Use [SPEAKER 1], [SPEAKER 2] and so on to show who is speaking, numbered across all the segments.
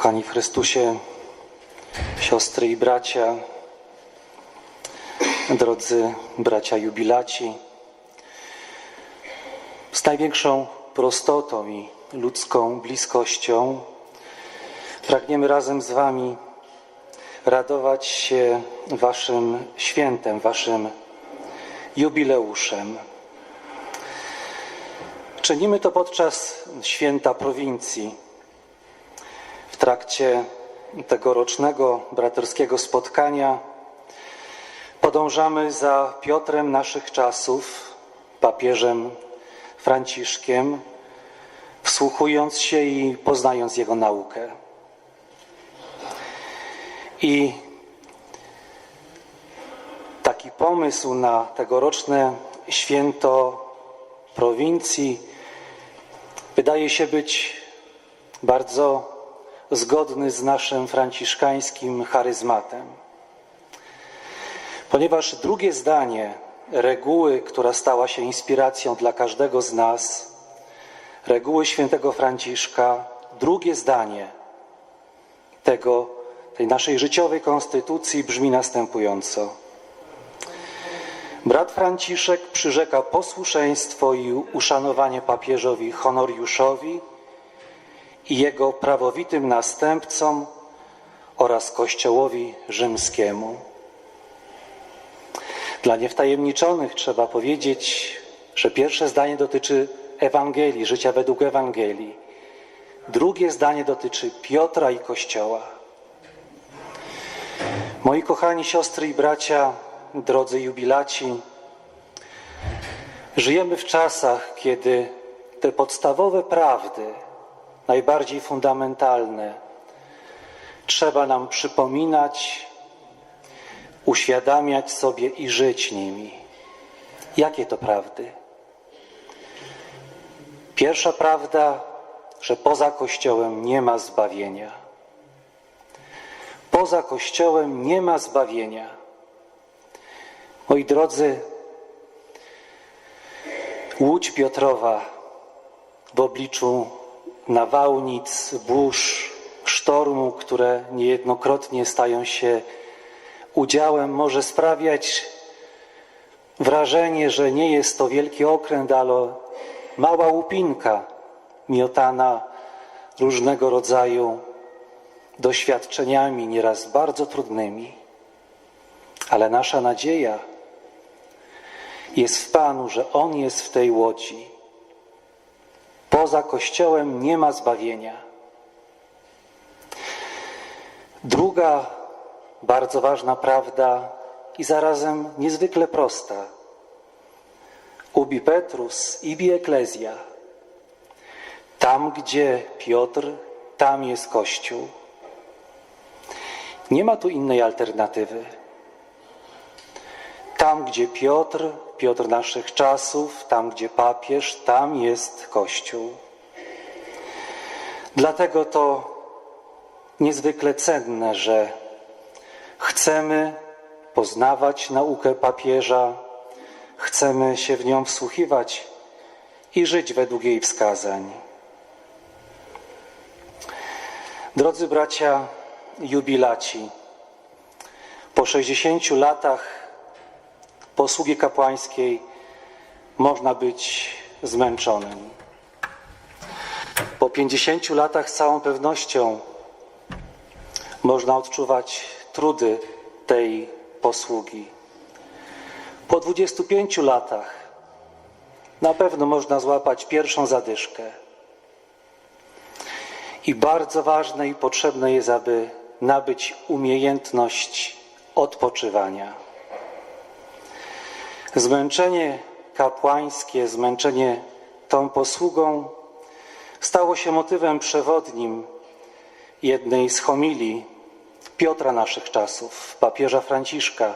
[SPEAKER 1] Kochani w Chrystusie, siostry i bracia, drodzy bracia jubilaci, z największą prostotą i ludzką bliskością pragniemy razem z Wami radować się Waszym świętem, Waszym jubileuszem. Czynimy to podczas święta prowincji. Trakcie tegorocznego braterskiego spotkania podążamy za Piotrem naszych czasów, papieżem Franciszkiem, wsłuchując się i poznając jego naukę. I taki pomysł na tegoroczne święto prowincji wydaje się być bardzo zgodny z naszym franciszkańskim charyzmatem. Ponieważ drugie zdanie reguły, która stała się inspiracją dla każdego z nas, reguły świętego Franciszka, drugie zdanie tego, tej naszej życiowej konstytucji brzmi następująco. Brat Franciszek przyrzeka posłuszeństwo i uszanowanie papieżowi Honoriuszowi i jego prawowitym następcom oraz Kościołowi rzymskiemu. Dla niewtajemniczonych trzeba powiedzieć, że pierwsze zdanie dotyczy Ewangelii, życia według Ewangelii. Drugie zdanie dotyczy Piotra i Kościoła. Moi kochani siostry i bracia, drodzy jubilaci, żyjemy w czasach, kiedy te podstawowe prawdy, najbardziej fundamentalne, trzeba nam przypominać, uświadamiać sobie i żyć nimi. Jakie to prawdy? Pierwsza prawda, że poza Kościołem nie ma zbawienia. Poza Kościołem nie ma zbawienia. Moi drodzy, Łódź Piotrowa w obliczu nawałnic, burz, sztormu, które niejednokrotnie stają się udziałem, może sprawiać wrażenie, że nie jest to wielki okręt, ale mała łupinka miotana różnego rodzaju doświadczeniami, nieraz bardzo trudnymi. Ale nasza nadzieja jest w Panu, że On jest w tej łodzi. Poza Kościołem nie ma zbawienia. Druga bardzo ważna prawda i zarazem niezwykle prosta. Ubi Petrus, ibi Ecclesia. Tam, gdzie Piotr, tam jest Kościół. Nie ma tu innej alternatywy. Tam, gdzie Piotr, Piotr naszych czasów, tam, gdzie papież, tam jest Kościół. Dlatego to niezwykle cenne, że chcemy poznawać naukę papieża, chcemy się w nią wsłuchiwać i żyć według jej wskazań. Drodzy bracia jubilaci, po 60 latach posługi kapłańskiej można być zmęczonym. Po 50 latach z całą pewnością można odczuwać trudy tej posługi. Po 25 latach na pewno można złapać pierwszą zadyszkę. I bardzo ważne i potrzebne jest, aby nabyć umiejętność odpoczywania. Zmęczenie kapłańskie, zmęczenie tą posługą stało się motywem przewodnim jednej z homilii Piotra naszych czasów, papieża Franciszka.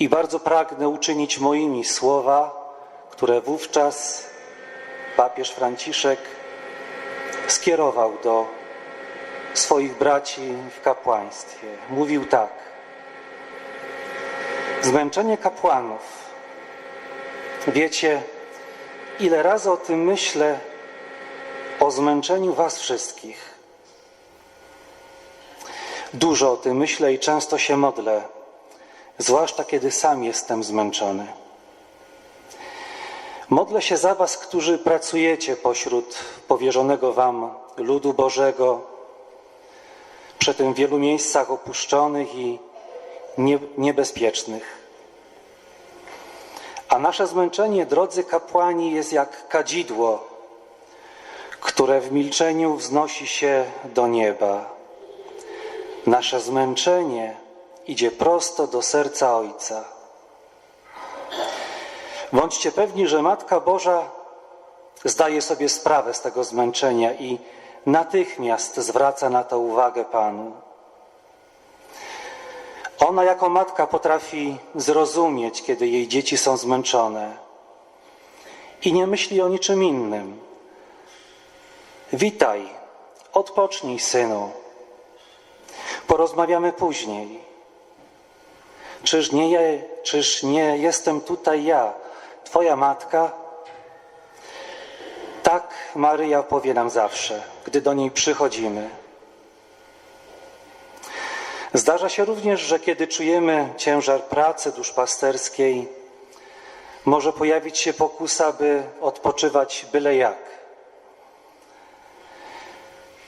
[SPEAKER 1] I bardzo pragnę uczynić moimi słowa, które wówczas papież Franciszek skierował do swoich braci w kapłaństwie. Mówił tak. Zmęczenie kapłanów. Wiecie, ile razy o tym myślę, o zmęczeniu Was wszystkich. Dużo o tym myślę i często się modlę, zwłaszcza kiedy sam jestem zmęczony. Modlę się za Was, którzy pracujecie pośród powierzonego Wam ludu Bożego, przy tym w wielu miejscach opuszczonych i nie, niebezpiecznych. A nasze zmęczenie, drodzy kapłani, jest jak kadzidło, które w milczeniu wznosi się do nieba. Nasze zmęczenie idzie prosto do serca Ojca. Bądźcie pewni, że Matka Boża zdaje sobie sprawę z tego zmęczenia i natychmiast zwraca na to uwagę Panu. Ona jako matka potrafi zrozumieć, kiedy jej dzieci są zmęczone i nie myśli o niczym innym. Witaj, odpocznij, synu. Porozmawiamy później. Czyż nie, czyż nie jestem tutaj ja, Twoja matka? Tak Maryja powie nam zawsze, gdy do niej przychodzimy. Zdarza się również, że kiedy czujemy ciężar pracy duszpasterskiej, może pojawić się pokusa, by odpoczywać byle jak.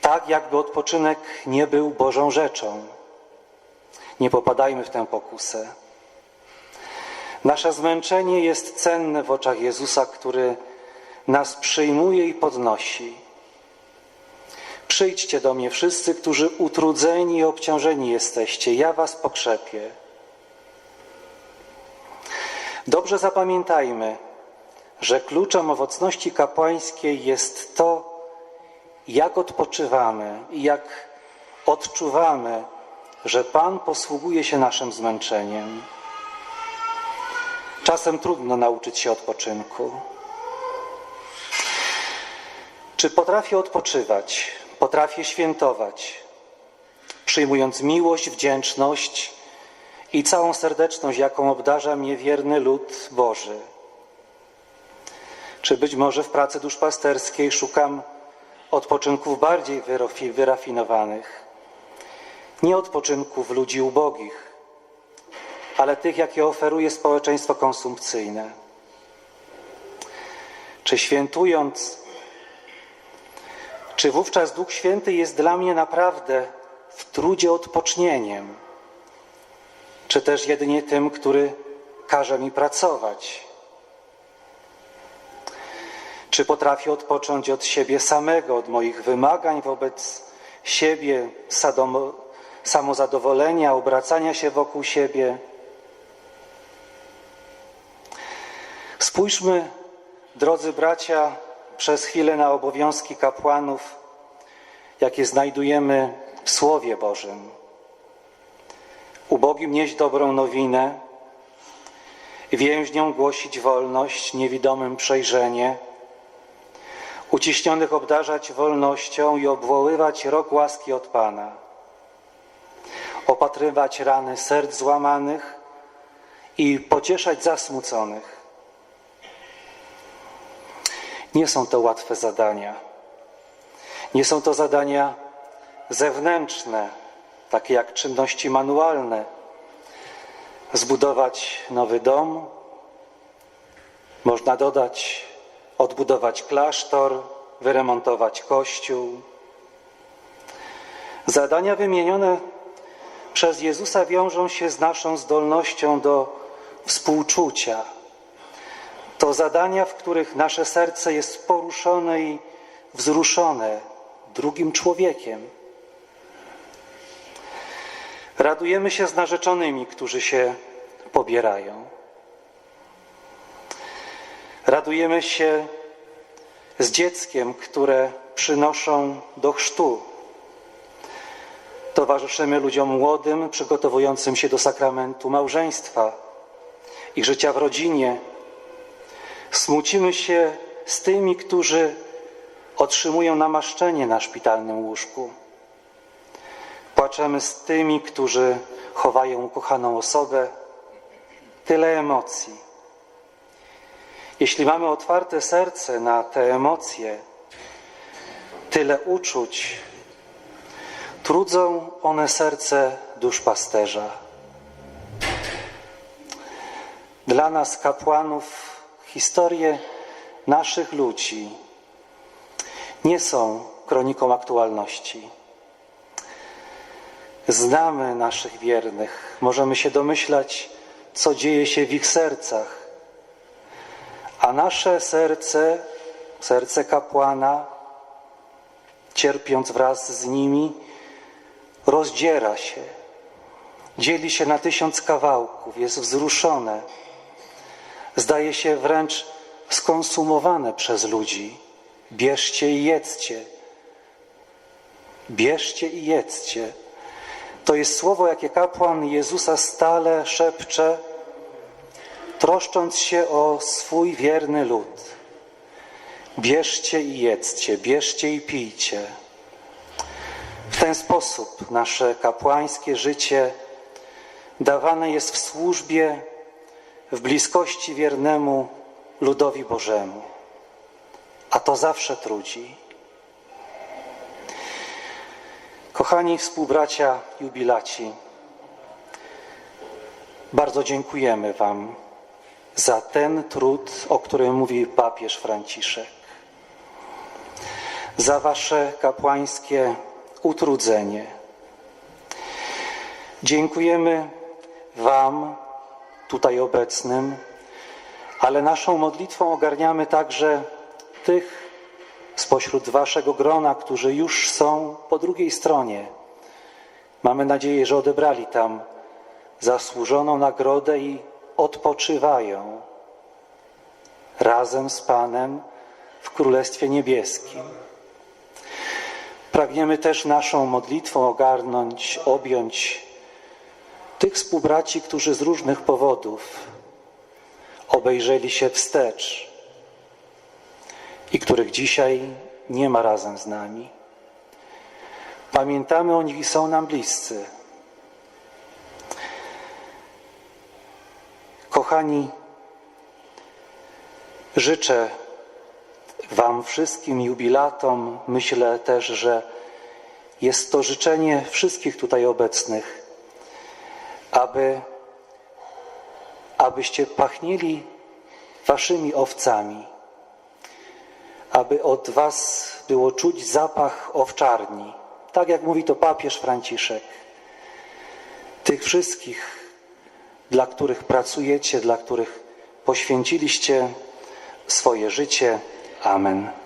[SPEAKER 1] Tak, jakby odpoczynek nie był Bożą rzeczą. Nie popadajmy w tę pokusę. Nasze zmęczenie jest cenne w oczach Jezusa, który nas przyjmuje i podnosi. Przyjdźcie do mnie wszyscy, którzy utrudzeni i obciążeni jesteście, ja was pokrzepię. Dobrze zapamiętajmy, że kluczem owocności kapłańskiej jest to, jak odpoczywamy i jak odczuwamy, że Pan posługuje się naszym zmęczeniem. Czasem trudno nauczyć się odpoczynku. Czy potrafię odpoczywać? Potrafię świętować, przyjmując miłość, wdzięczność i całą serdeczność, jaką obdarza mnie wierny lud Boży. Czy być może w pracy duszpasterskiej szukam odpoczynków bardziej wyrafinowanych, nie odpoczynków ludzi ubogich, ale tych, jakie oferuje społeczeństwo konsumpcyjne. Czy świętując czy wówczas Duch Święty jest dla mnie naprawdę w trudzie odpocznieniem? Czy też jedynie tym, który każe mi pracować? Czy potrafię odpocząć od siebie samego, od moich wymagań wobec siebie, samozadowolenia, obracania się wokół siebie? Spójrzmy, drodzy bracia, przez chwilę na obowiązki kapłanów, jakie znajdujemy w Słowie Bożym. Ubogim nieść dobrą nowinę, więźniom głosić wolność, niewidomym przejrzenie, uciśnionych obdarzać wolnością i obwoływać rok łaski od Pana, opatrywać rany serc złamanych i pocieszać zasmuconych nie są to łatwe zadania. Nie są to zadania zewnętrzne, takie jak czynności manualne. Zbudować nowy dom, można dodać, odbudować klasztor, wyremontować kościół. Zadania wymienione przez Jezusa wiążą się z naszą zdolnością do współczucia to zadania, w których nasze serce jest poruszone i wzruszone drugim człowiekiem. Radujemy się z narzeczonymi, którzy się pobierają. Radujemy się z dzieckiem, które przynoszą do chrztu. Towarzyszymy ludziom młodym, przygotowującym się do sakramentu małżeństwa i życia w rodzinie Smucimy się z tymi, którzy otrzymują namaszczenie na szpitalnym łóżku. Płaczemy z tymi, którzy chowają ukochaną osobę. Tyle emocji. Jeśli mamy otwarte serce na te emocje, tyle uczuć, Trudzą one serce duszpasterza. Dla nas, kapłanów, historie naszych ludzi nie są kroniką aktualności. Znamy naszych wiernych, możemy się domyślać, co dzieje się w ich sercach. A nasze serce, serce kapłana, cierpiąc wraz z nimi, rozdziera się, dzieli się na tysiąc kawałków, jest wzruszone, zdaje się wręcz skonsumowane przez ludzi. Bierzcie i jedzcie. Bierzcie i jedzcie. To jest słowo, jakie kapłan Jezusa stale szepcze, troszcząc się o swój wierny lud. Bierzcie i jedzcie, bierzcie i pijcie. W ten sposób nasze kapłańskie życie dawane jest w służbie, w bliskości wiernemu ludowi Bożemu. A to zawsze trudzi. Kochani współbracia jubilaci, bardzo dziękujemy Wam za ten trud, o którym mówi papież Franciszek, za Wasze kapłańskie utrudzenie. Dziękujemy Wam, tutaj obecnym, ale naszą modlitwą ogarniamy także tych spośród Waszego grona, którzy już są po drugiej stronie. Mamy nadzieję, że odebrali tam zasłużoną nagrodę i odpoczywają razem z Panem w Królestwie Niebieskim. Pragniemy też naszą modlitwą ogarnąć, objąć tych współbraci, którzy z różnych powodów obejrzeli się wstecz i których dzisiaj nie ma razem z nami. Pamiętamy o nich i są nam bliscy. Kochani, życzę Wam wszystkim jubilatom, myślę też, że jest to życzenie wszystkich tutaj obecnych, aby, abyście pachnieli Waszymi owcami, aby od Was było czuć zapach owczarni, tak jak mówi to papież Franciszek. Tych wszystkich, dla których pracujecie, dla których poświęciliście swoje życie. Amen.